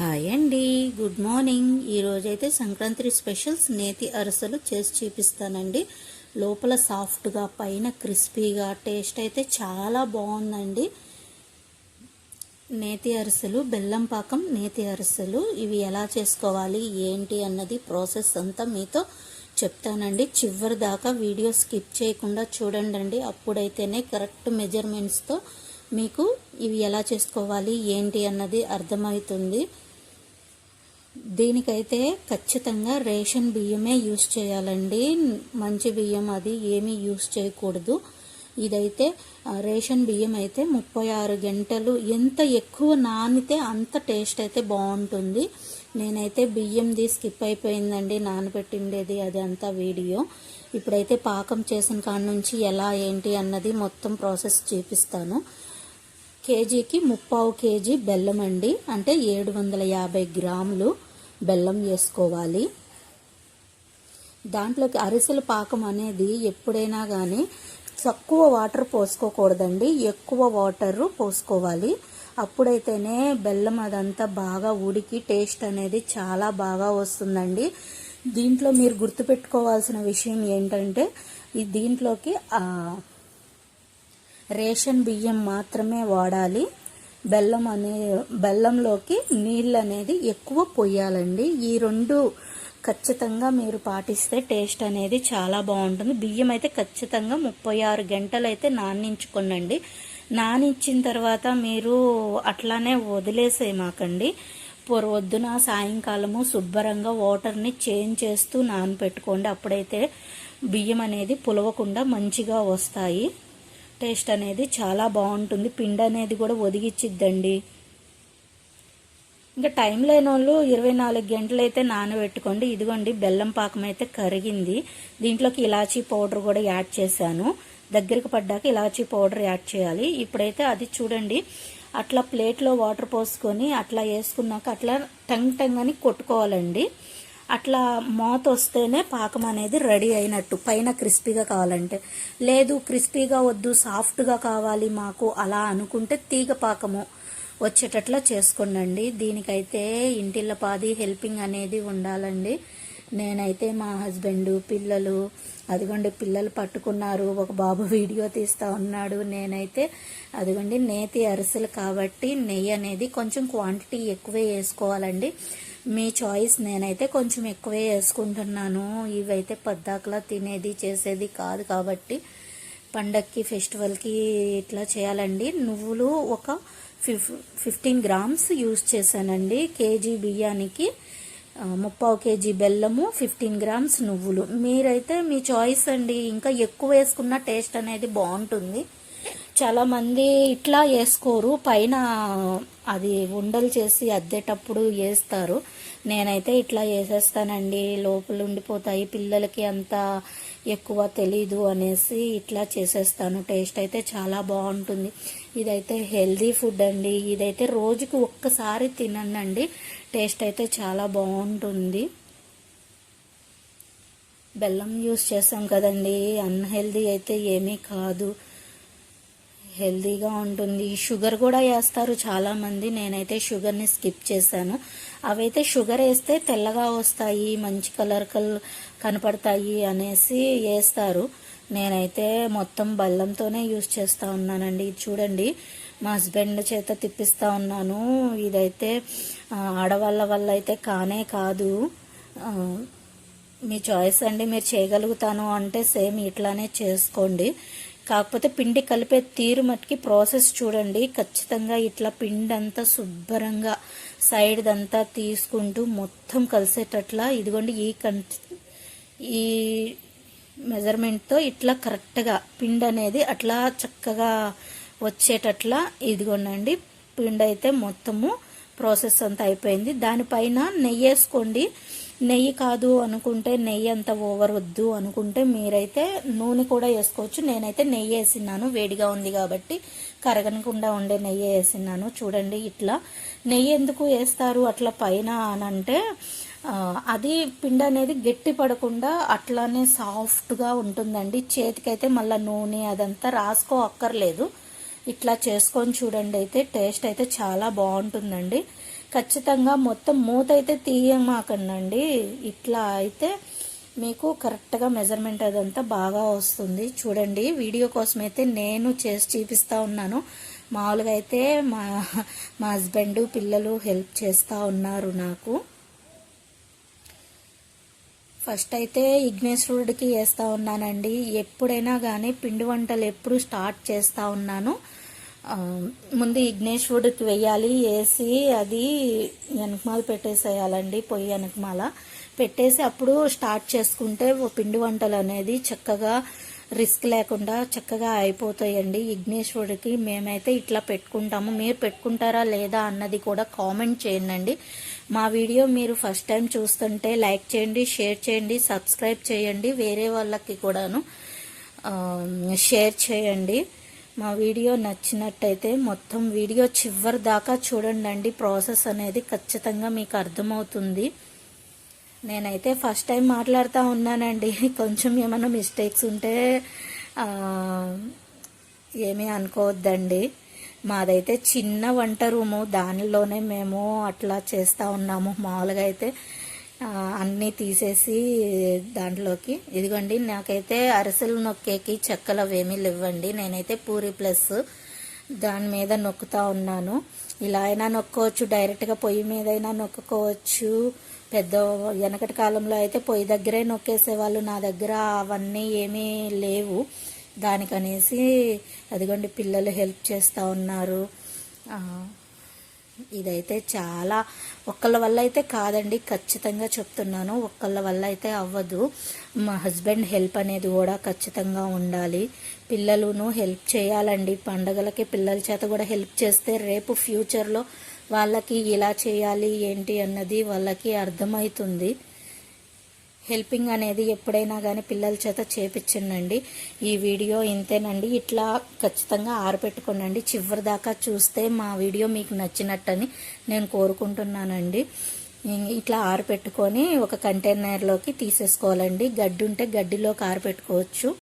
Hi అండి. Good morning. ఈరోజైతే Sankranti specials నేతి అరసలు చేసి చూపిస్తానండి. లోపల సాఫ్ట్గా పైన క్రిస్పీగా టేస్ట్ అయితే చాలా బాగుందండి. నేతి అరసలు బెల్లం పాకం నేతి అరిసెలు ఇవి ఎలా చేసుకోవాలి ఏంటి అన్నది ప్రాసెస్ అంతా మీతో చెప్తానండి. చివరి దాకా వీడియో స్కిప్ చేయకుండా చూడండి అప్పుడైతేనే కరెక్ట్ మెజర్మెంట్స్తో మీకు ఇవి ఎలా చేసుకోవాలి ఏంటి అన్నది అర్థమవుతుంది. దీనికైతే ఖచ్చితంగా రేషన్ బియ్యమే యూస్ చేయాలండి. మంచి బియ్యం అది ఏమీ యూస్ చేయకూడదు. ఇదైతే రేషన్ బియ్యం అయితే ముప్పై ఆరు గంటలు ఎంత ఎక్కువ నానితే అంత టేస్ట్ అయితే బాగుంటుంది. నేనైతే బియ్యంది స్కిప్ అయిపోయిందండి నానబెట్టిండేది అది అంతా వీడియో. ఇప్పుడైతే పాకం చేసిన కాడ నుంచి ఎలా ఏంటి అన్నది మొత్తం ప్రాసెస్ చూపిస్తాను. కేజీకి ముప్పావు కేజీ బెల్లం అండి అంటే ఏడు వందల యాభై గ్రాములు. బెల్లం వేసుకోవాలి. దాంట్లోకి అరిసెల పాకం అనేది ఎప్పుడైనా కానీ తక్కువ వాటర్ పోసుకోకూడదండి. ఎక్కువ వాటర్ పోసుకోవాలి. అప్పుడైతేనే బెల్లం అదంతా బాగా ఉడికి టేస్ట్ అనేది చాలా బాగా వస్తుందండి. దీంట్లో మీరు గుర్తుపెట్టుకోవాల్సిన విషయం ఏంటంటే ఈ దీంట్లోకి రేషన్ బియ్యం మాత్రమే వాడాలి. బెల్లం అనే బెల్లంలోకి నీళ్ళు అనేది ఎక్కువ పొయ్యాలండి ఈ రెండు ఖచ్చితంగా మీరు పాటిస్తే టేస్ట్ అనేది చాలా బాగుంటుంది. బియ్యం అయితే ఖచ్చితంగా ముప్పై ఆరు గంటలు అయితే నానించుకోనండి. నానిచ్చిన తర్వాత మీరు అట్లానే వదిలేసేమాకండి పొరవద్దున సాయంకాలము శుభ్రంగా వాటర్ని చేంజ్ చేస్తూ నానపెట్టుకోండి. అప్పుడైతే బియ్యం అనేది పులవకుండా మంచిగా వస్తాయి. టేస్ట్ అనేది చాలా బాగుంటుంది. పిండి అనేది కూడా ఒదిగిచ్చిద్దండి. ఇంకా టైం లేని వాళ్ళు ఇరవై నాలుగు గంటలు అయితే నానబెట్టుకోండి. ఇదిగోండి బెల్లం పాకం అయితే కరిగింది. దీంట్లోకి ఇలాచీ పౌడర్ కూడా యాడ్ చేశాను. దగ్గరికి పడ్డాక ఇలాచీ పౌడర్ యాడ్ చేయాలి. ఇప్పుడైతే అది చూడండి. అట్లా ప్లేట్లో వాటర్ పోసుకొని అట్లా వేసుకున్నాక అట్లా టంగ్ టంగ్ అని కొట్టుకోవాలండి. అట్లా మూత వస్తేనే పాకం అనేది రెడీ అయినట్టు పైన క్రిస్పీగా కావాలంటే. లేదు క్రిస్పీగా వద్దు సాఫ్ట్గా కావాలి మాకు అలా అనుకుంటే తీగ పాకము వచ్చేటట్లా చేసుకోండి దీనికైతే ఇంటిల్ల పాది హెల్పింగ్ అనేది ఉండాలండి. నేనైతే మా హస్బెండ్ పిల్లలు అదిగోండి పిల్లలు పట్టుకున్నారు ఒక బాబు వీడియో తీస్తా ఉన్నాడు. నేనైతే అదిగోండి నేతి అరిసెలు కాబట్టి నెయ్యి అనేది కొంచెం క్వాంటిటీ ఎక్కువే వేసుకోవాలండి. మీ చాయిస్ నేనైతే కొంచెం ఎక్కువే వేసుకుంటున్నాను. ఇవైతే పద్దాకలా తినేది చేసేది కాదు కాబట్టి పండక్కి ఫెస్టివల్కి ఇట్లా చేయాలండి. నువ్వులు ఒక ఫిఫ్ ఫిఫ్టీన్ గ్రామ్స్ యూజ్ చేశానండి. కేజీ బియ్యానికి ముప్పావు కేజీ బెల్లము ఫిఫ్టీన్ గ్రామ్స్ నువ్వులు. మీరైతే మీ చాయిస్ అండి. ఇంకా ఎక్కువ వేసుకున్న టేస్ట్ అనేది బాగుంటుంది. చాలామంది ఇట్లా వేసుకోరు. పైన అది ఉండలు చేసి అద్దేటప్పుడు వేస్తారు. నేనైతే ఇట్లా వేసేస్తానండి. లోపల ఉండిపోతాయి. పిల్లలకి అంత ఎక్కువ తెలీదు అనేసి ఇట్లా చేసేస్తాను. టేస్ట్ అయితే చాలా బాగుంటుంది. ఇదైతే హెల్దీ ఫుడ్ అండి. ఇదైతే రోజుకి ఒక్కసారి తినండి టేస్ట్ అయితే చాలా బాగుంటుంది. బెల్లం యూస్ చేసాం కదండి. అన్హెల్దీ అయితే ఏమీ కాదు. హెల్దీగా ఉంటుంది. షుగర్ కూడా వేస్తారు చాలామంది. నేనైతే షుగర్ని స్కిప్ చేశాను. అవైతే షుగర్ వేస్తే తెల్లగా వస్తాయి మంచి కలర్ కల్ కనపడతాయి అనేసి వేస్తారు. నేనైతే మొత్తం బెల్లంతోనే యూజ్ చేస్తూ ఉన్నానండి. ఇది చూడండి. మా హస్బెండ్ చేత తిప్పిస్తూ ఉన్నాను. ఇదైతే ఆడవాళ్ళ వల్ల అయితే కానే కాదు. మీ చాయిస్ అండి మీరు చేయగలుగుతాను అంటే సేమ్ ఇట్లానే చేసుకోండి. కాకపోతే పిండి కలిపే తీరు మట్టుకి ప్రాసెస్ చూడండి. ఖచ్చితంగా ఇట్లా పిండి అంతా శుభ్రంగా సైడ్ అంతా తీసుకుంటూ మొత్తం కలిసేటట్లా ఇదిగోండి ఈ కన్ ఈ మెజర్మెంట్తో ఇట్లా కరెక్ట్గా పిండి అనేది అట్లా చక్కగా వచ్చేటట్లా ఇదిగోండి పిండి అయితే మొత్తము ప్రాసెస్ అంతా అయిపోయింది. దానిపైన నెయ్యి వేసుకోండి నెయ్యి కాదు అనుకుంటే నెయ్యి అంత ఓవర్ వద్దు అనుకుంటే మీరైతే నూనె కూడా వేసుకోవచ్చు. నేనైతే నెయ్యి వేసినాను వేడిగా ఉంది కాబట్టి కరగనకుండా ఉండే నెయ్యి వేసినాను చూడండి ఇట్లా. నెయ్యి ఎందుకు వేస్తారు అట్లా పైన అని అంటే అది పిండి అనేది గట్టి పడకుండా అట్లానే సాఫ్ట్గా ఉంటుందండి. చేతికైతే మళ్ళీ నూనె అదంతా రాసుకో అక్కర్లేదు. ఇట్లా చేసుకొని చూడండి అయితే టేస్ట్ అయితే చాలా బాగుంటుందండి. ఖచ్చితంగా మొత్తం మూత అయితే తీయమాకండి ఇట్లా అయితే మీకు కరెక్ట్గా మెజర్మెంట్ అదంతా బాగా వస్తుంది. చూడండి వీడియో కోసం అయితే నేను చేసి చూపిస్తూ ఉన్నాను. మామూలుగా అయితే మా మా హస్బెండ్ పిల్లలు హెల్ప్ చేస్తూ ఉన్నారు నాకు. ఫస్ట్ అయితే విఘ్నేశ్వరుడికి వేస్తూ ఉన్నానండి. ఎప్పుడైనా కానీ పిండి వంటలు ఎప్పుడు స్టార్ట్ చేస్తూ ఉన్నాను. ముందు ఇగ్నేశ్వరుడికి వేయాలి వేసి అది వెనకమాల పెట్టేసేయాలండి పొయ్యి వెనకమాల. పెట్టేసి అప్పుడు స్టార్ట్ చేసుకుంటే ఓ పిండి వంటలు అనేది చక్కగా రిస్క్ లేకుండా చక్కగా అయిపోతాయండి. విఘ్నేశ్వరుడికి మేమైతే ఇట్లా పెట్టుకుంటాము. మీరు పెట్టుకుంటారా లేదా అన్నది కూడా కామెంట్ చేయండి. మా వీడియో మీరు ఫస్ట్ టైం చూస్తుంటే లైక్ చేయండి షేర్ చేయండి సబ్స్క్రైబ్ చేయండి. వేరే వాళ్ళకి కూడాను షేర్ చేయండి. మా వీడియో నచ్చినట్టయితే మొత్తం వీడియో చివరి దాకా చూడండి ప్రాసెస్ అనేది ఖచ్చితంగా మీకు అర్థమవుతుంది. నేనైతే ఫస్ట్ టైం మాట్లాడుతూ ఉన్నానండి. కొంచెం ఏమైనా మిస్టేక్స్ ఉంటే ఏమీ అనుకోవద్దండి. మాదైతే చిన్న వంట రూము. దానిలోనే మేము అట్లా చేస్తూ ఉన్నాము. మామూలుగా అయితే అన్నీ తీసేసి దాంట్లోకి. ఇదిగోండి నాకైతే అరిసెలు నొక్కేకి చెక్కలు అవేమీ లేవండి. నేనైతే పూరి ప్లస్ దాని మీద నొక్కుతా ఉన్నాను. ఇలా అయినా నొక్కోవచ్చు డైరెక్ట్గా పొయ్యి మీద అయినా నొక్కుకోవచ్చు. పెద్ద వెనకటి కాలంలో అయితే పొయ్యి దగ్గరే నొక్కేసేవాళ్ళు. నా దగ్గర అవన్నీ ఏమీ లేవు. దానికనేసి అదిగోండి పిల్లలు హెల్ప్ చేస్తూ ఉన్నారు. ఇదైతే చాలా ఒక్కళ్ళ వల్ల అయితే కాదండి ఖచ్చితంగా చెప్తున్నాను. ఒక్కళ్ళ వల్ల అయితే అవ్వదు. మా హస్బెండ్ హెల్ప్ అనేది కూడా ఖచ్చితంగా ఉండాలి. పిల్లలును హెల్ప్ చేయాలండి. పండగలకి పిల్లల చేత కూడా హెల్ప్ చేస్తే రేపు ఫ్యూచర్లో వాళ్ళకి ఇలా చేయాలి ఏంటి అన్నది వాళ్ళకి అర్థమవుతుంది. హెల్పింగ్ అనేది ఎప్పుడైనా కానీ పిల్లల చేత చేపించండి ఈ వీడియో ఇంతేనండి. ఇట్లా ఖచ్చితంగా ఆరపెట్టుకోనండి చివరి దాకా చూస్తే మా వీడియో మీకు నచ్చినట్టని నేను కోరుకుంటున్నానండి. ఇట్లా ఆరపెట్టుకొని ఒక కంటైనర్లోకి తీసేసుకోవాలండి. గడ్డి ఉంటే గడ్డిలోకి ఆరపెట్టుకోవచ్చు.